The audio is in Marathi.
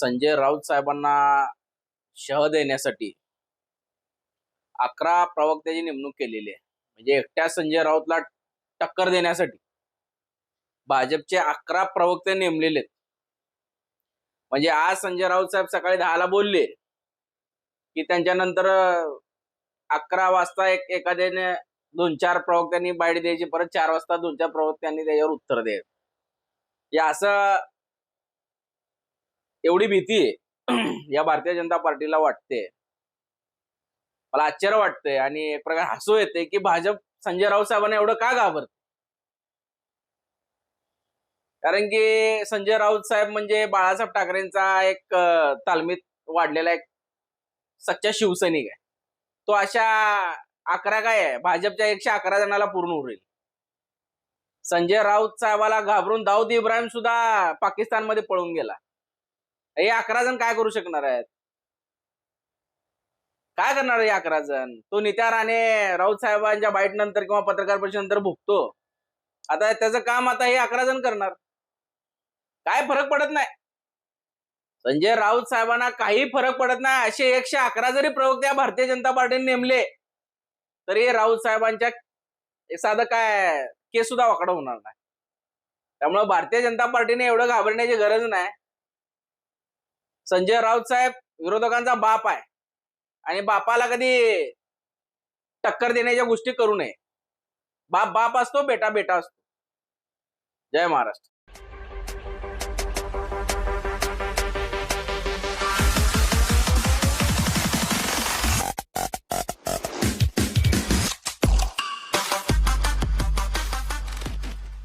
संजय राऊत साहेबांना शह देण्यासाठी अकरा प्रवक्त्याची नेमणूक केलेली आहे. म्हणजे एकट्या संजय राऊतला टक्कर देण्यासाठी भाजपचे अकरा प्रवक्ते नेमलेले आहेत. म्हणजे आज संजय राऊत साहेब सकाळी दहाला बोलले की त्यांच्यानंतर अकरा वाजता एक एखाद्याने दोन चार प्रवक्त्यांनी बाईट द्यायची परत चार वाजता दोन चार प्रवक्त्यांनी त्याच्यावर उत्तर द्यायचं. या असं एवढी भीती आहे. या भारतीय जनता पार्टीला वाटते. मला आश्चर्य वाटतंय आणि एक प्रकार हसू येते की भाजप संजय राऊत साहेबांना एवढं का घाबरत कारण की संजय राऊत साहेब म्हणजे बाळासाहेब ठाकरेंचा एक तालमीत वाढलेला एक सच्चा शिवसैनिक आहे. तो अशा अकरा काय आहे? भाजपच्या एकशे अकरा जणाला पूर्ण उरेल संजय राऊत साहेबाला घाबरून दाऊद इब्राहिम सुद्धा पाकिस्तानमध्ये पळून गेला. हे अकरा जण काय करू शकणार आहेत? काय करणार हे अकरा जण? तो नित्या राणे राऊत साहेबांच्या बाईट नंतर किंवा पत्रकार परिषदेनंतर भुगतो. आता त्याचं काम आता हे अकरा जण करणार. काय फरक पडत नाही. संजय राऊत साहेबांना काही फरक पडत नाही. असे एकशे अकरा जरी प्रवक्ते या भारतीय जनता पार्टीने नेमले तरी राऊत साहेबांच्या साधं काय केस सुद्धा वाकडं होणार नाही. त्यामुळे भारतीय जनता पार्टीने एवढं घाबरण्याची गरज नाही. संजय राऊत साहेब विरोधकांचा बाप आहे. आणि बापाला कधी टक्कर देण्याच्या गोष्टी करू नये. बाप बाप असतो बेटा बेटा असतो. जय महाराष्ट्र.